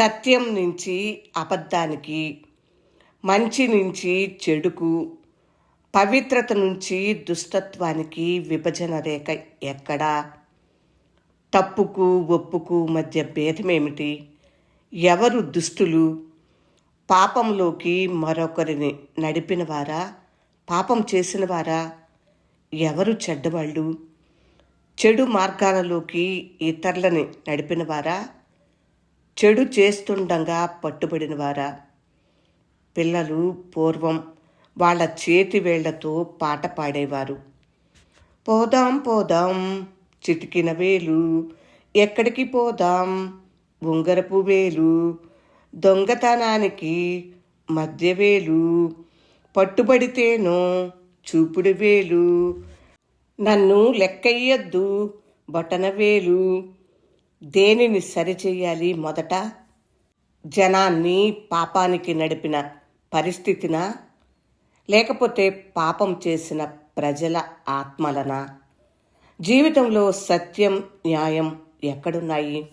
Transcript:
సత్యం నుంచి అబద్ధానికి మంచి నుంచి చెడుకు పవిత్రత నుంచి దుష్టత్వానికి విభజన రేఖ ఎక్కడా? తప్పుకు ఒప్పుకు మధ్య భేదమేమిటి? ఎవరు దుష్టులు? పాపంలోకి మరొకరిని నడిపినవారా? పాపం చేసినవారా? ఎవరు చెడ్డవాళ్ళు? చెడు మార్గాలలోకి ఇతరులని నడిపినవారా? చెడు చేస్తుండగా పట్టుబడినవారా? పిల్లలు పూర్వం వాళ్ళ చేతి వేళ్ళతో పాట పాడేవారు. పోదాం పోదాం చిటికిన వేలు ఎక్కడికి పోదాం ఉంగరపు వేలు దొంగతనానికి మధ్యవేలు పట్టుబడితేనో చూపుడు వేలు నన్ను లెక్కయ్యద్దు బటన వేలు దేనిని సరిచెయ్యాలి మొదట? జనాన్ని పాపానికి నడిపిన పరిస్థితిన? లేకపోతే పాపం చేసిన ప్రజల ఆత్మలన? జీవితంలో సత్యం న్యాయం ఎక్కడున్నాయి?